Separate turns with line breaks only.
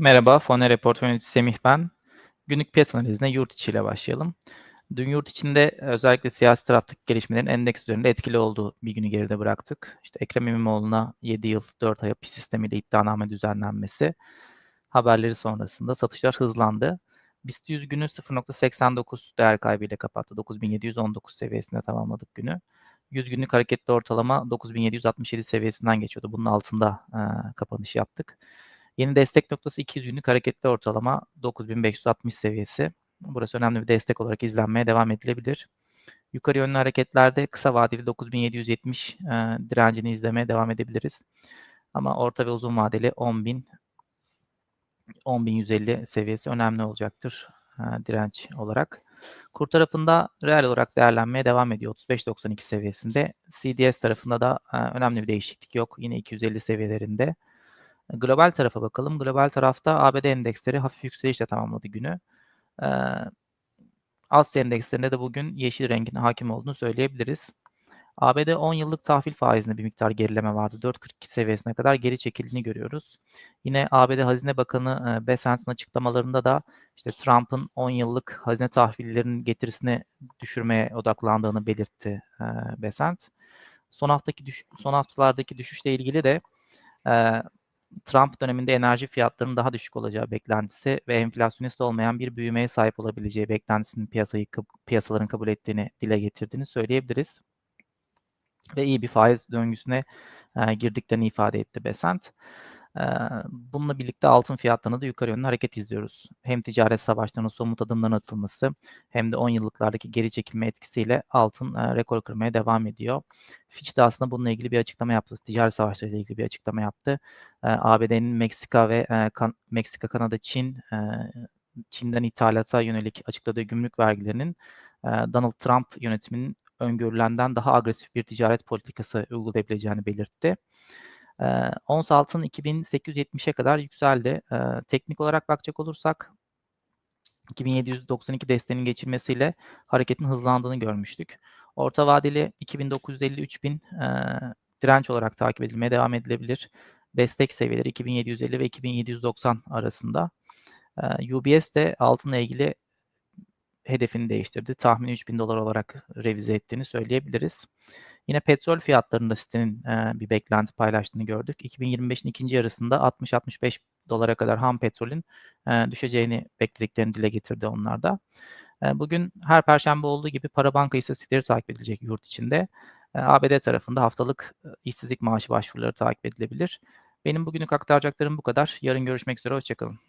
Merhaba, Foner Report Yöneticisi Semih ben. Günlük piyasa analizine yurt içi ile başlayalım. Dün yurt içinde özellikle siyasi taraftaki gelişmelerin endeks üzerinde etkili olduğu bir günü geride bıraktık. İşte Ekrem İmamoğlu'na 7 yıl 4 ay hapis sistemiyle iddianame düzenlenmesi haberleri sonrasında satışlar hızlandı. BIST 100 günü 0.89 değer kaybıyla kapattı. 9719 seviyesinde tamamladık günü. 100 günlük hareketli ortalama 9767 seviyesinden geçiyordu. Bunun altında e, kapanış yaptık. Yeni destek noktası 200 günlük hareketli ortalama 9560 seviyesi. Burası önemli bir destek olarak izlenmeye devam edilebilir. Yukarı yönlü hareketlerde kısa vadeli 9770 e, direncini izlemeye devam edebiliriz. Ama orta ve uzun vadeli 10.000 10.150 seviyesi önemli olacaktır e, direnç olarak. Kur tarafında reel olarak değerlenmeye devam ediyor 35.92 seviyesinde. CDS tarafında da e, önemli bir değişiklik yok. Yine 250 seviyelerinde. Global tarafa bakalım. Global tarafta ABD endeksleri hafif yükselişle tamamladı günü. Ee, Asya endekslerinde de bugün yeşil rengin hakim olduğunu söyleyebiliriz. ABD 10 yıllık tahvil faizinde bir miktar gerileme vardı. 4.42 seviyesine kadar geri çekildiğini görüyoruz. Yine ABD Hazine Bakanı e, Besant'ın açıklamalarında da işte Trump'ın 10 yıllık hazine tahvillerinin getirisini düşürmeye odaklandığını belirtti e, Besant. Son haftaki düş son haftalardaki düşüşle ilgili de e, Trump döneminde enerji fiyatlarının daha düşük olacağı beklentisi ve enflasyonist olmayan bir büyümeye sahip olabileceği beklentisinin piyasayı piyasaların kabul ettiğini dile getirdiğini söyleyebiliriz. Ve iyi bir faiz döngüsüne e, girdiklerini ifade etti Besant. Bununla birlikte altın fiyatlarında da yukarı yönlü hareket izliyoruz. Hem ticaret savaşlarının somut adımların atılması hem de 10 yıllıklardaki geri çekilme etkisiyle altın rekor kırmaya devam ediyor. Fitch de aslında bununla ilgili bir açıklama yaptı. Ticaret savaşları ile ilgili bir açıklama yaptı. ABD'nin Meksika ve Meksika, Kanada, Çin Çin'den ithalata yönelik açıkladığı gümrük vergilerinin Donald Trump yönetiminin öngörülenden daha agresif bir ticaret politikası uygulayabileceğini belirtti. E, ons altın 2870'e kadar yükseldi. E, teknik olarak bakacak olursak 2792 desteğinin geçilmesiyle hareketin hızlandığını görmüştük. Orta vadeli 2950-3000 e, direnç olarak takip edilmeye devam edilebilir. Destek seviyeleri 2750 ve 2790 arasında. E, UBS de altınla ilgili hedefini değiştirdi. Tahmini 3000 dolar olarak revize ettiğini söyleyebiliriz. Yine petrol fiyatlarında sitenin e, bir beklenti paylaştığını gördük. 2025'in ikinci yarısında 60-65 dolara kadar ham petrolün e, düşeceğini beklediklerini dile getirdi onlar da. E, bugün her perşembe olduğu gibi para banka istatistikleri takip edilecek yurt içinde. E, ABD tarafında haftalık e, işsizlik maaşı başvuruları takip edilebilir. Benim bugünlük aktaracaklarım bu kadar. Yarın görüşmek üzere, hoşçakalın.